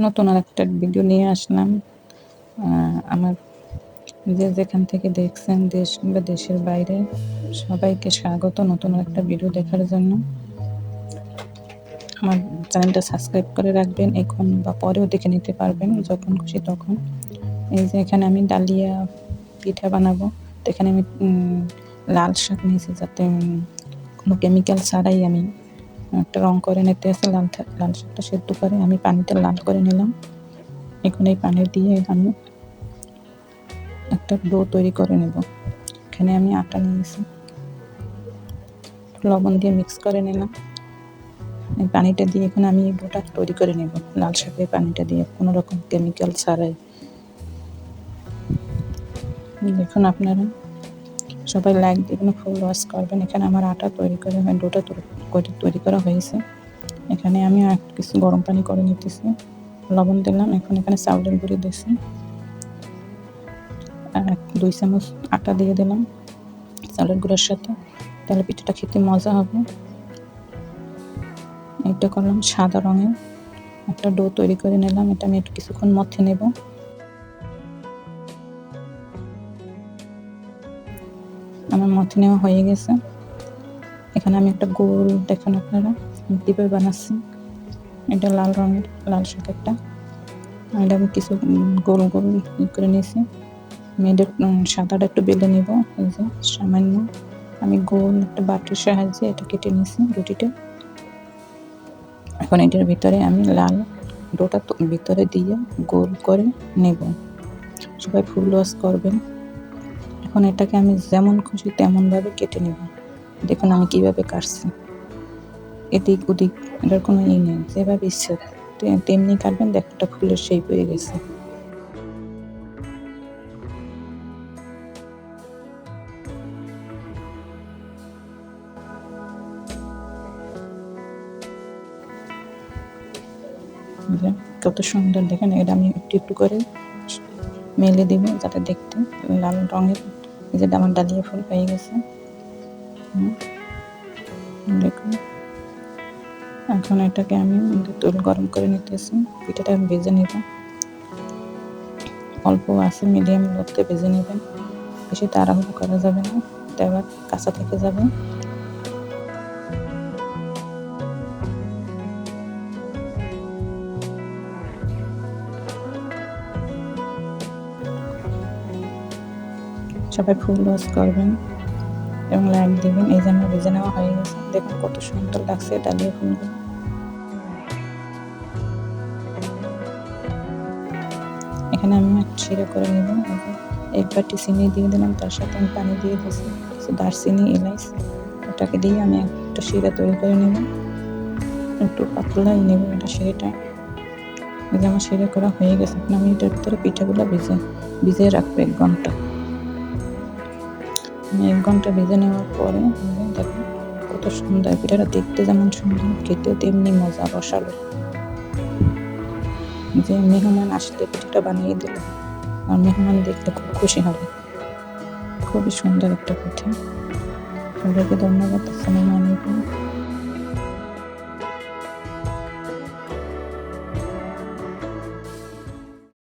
নতুন আর একটা ভিডিও নিয়ে আসলাম। আমার যে যেখান থেকে দেখছেন দেশ কিংবা দেশের বাইরে, সবাইকে স্বাগত নতুন একটা ভিডিও দেখার জন্য। আমার চ্যানেলটা সাবস্ক্রাইব করে রাখবেন, এখন বা পরেও দেখে নিতে পারবেন, যখন খুশি তখন। এই যে এখানে আমি ডালিয়া পিঠা বানাবো, তো এখানে আমি লাল শাক নিয়েছি, যাতে কোনো কেমিক্যাল ছাড়াই আমি একটা রং করে নিতে আছে লাল লাল শাকটা সেদ্ধ করে আমি পানিতে লাল করে নিলাম। এখন এই পানি দিয়ে আমি একটা ডো তৈরি করে নেব। এখানে আমি আটা নিয়েছি। লবণ দিয়ে মিক্স করে নিলাম। এই পানিটা দিয়ে এখন আমি এই ডোটা তৈরি করে নেব। লাল শাকের পানিটা দিয়ে কোনো রকম কেমিক্যাল ছাড়াই। দেখুন আপনারা সবাই লাইক দিবেন ফুল ওয়াশ করবেন। এখানে আমার আটা তৈরি করে ডোটা তৈরি করে- তৈরি করা হয়েছে। এখানে আমি আর কিছু গরম পানি করে নিতেছি। লবণ দিলাম, এখন এখানে চাউলের গুঁড়ি দিয়েছি আর দুই চামচ আটা দিয়ে দিলাম চাউলের গুঁড়োর সাথে। তাহলে পিঠাটা খেতে মজা হবে। এটা করলাম সাদা রঙের একটা ডো তৈরি করে নিলাম, এটা আমি একটু কিছুক্ষণ মধ্যে নেব। আমার মধ্যে নেওয়া হয়ে গেছে। এখানে আমি একটা গোল দেখুন আপনারা। কীভাবে বানাচ্ছি। এটা লাল রঙের, লাল শাক একটা। এটা আমি কিছু গোল গোল করে নিয়েছি। মেয়েদের সাদাটা একটু বেলে নেব। এই যে, সামান্য। আমি গোল একটা বাটির সাহায্যে এটা কেটে নিয়েছি রুটিটা এখন এটার ভিতরে আমি লাল ডোটা ভিতরে দিয়ে গোল করে নেব। সবাই ফুল ওয়াশ করবেন। এখন এটাকে আমি যেমন খুশি তেমনভাবে কেটে নেব। দেখুন আমি কীভাবে কাটছি। এদিক ওদিক, এটার কোনো ই নেই, যেভাবে ইচ্ছে। তেমনি কাটবেন, দেখো, একটা ফুলের শেপ হয়ে গেছে। কত সুন্দর, দেখেন এটা আমি একটু একটু করে মেলে দিব, যাতে দেখতে লাল রঙের যে আমার ডালিয়া ফুল পেয়ে গেছে। দেখুন। এখন এটাকে আমি তেল গরম করে নিতেছি। পিঠাটা আমি ভেজে নেব। অল্প আছে মিডিয়াম লোকতে ভেজে নেবেন। বেশি তাড়াহুড়ো করা যাবে না। এটা আবার কাঁচা থেকে যাবে। সবাই ফুল লস করবেন। এবং লাইক দিবেন, এই জন্য ভেজে নেওয়া হয়ে গেছে। দেখুন কত সুন্দর লাগছে ডালিয়া ফুলগুলো এখানে আমি শিরা করে নেব। এক বাটি চিনি দিয়ে দিলাম, তার সাথে আমি পানি দিয়ে দিয়েছি। দারচিনি, এলাইচ, ওটাকে দিয়ে আমি একটা শিরা তৈরি করে নেব। একটু পাতলাই নেব এটা শিরাটা। যে আমার শিরা করা হয়ে গেছে আমি এটার ভিতরে পিঠাগুলো ভিজে ভিজিয়ে রাখব এক ঘণ্টা। এক ঘণ্টা ভেজে নেওয়ার পরে দেখো কত সুন্দর পিঠাটা দেখতে যেমন সুন্দর, খেতেও তেমনি মজা রসালো যে মেহমান আসলে পিঠাটা বানিয়ে দিল আর মেহমান দেখতে খুব খুশি হবে। খুবই সুন্দর একটা পিঠা। সবাইকে ধন্যবাদ। আসসালামু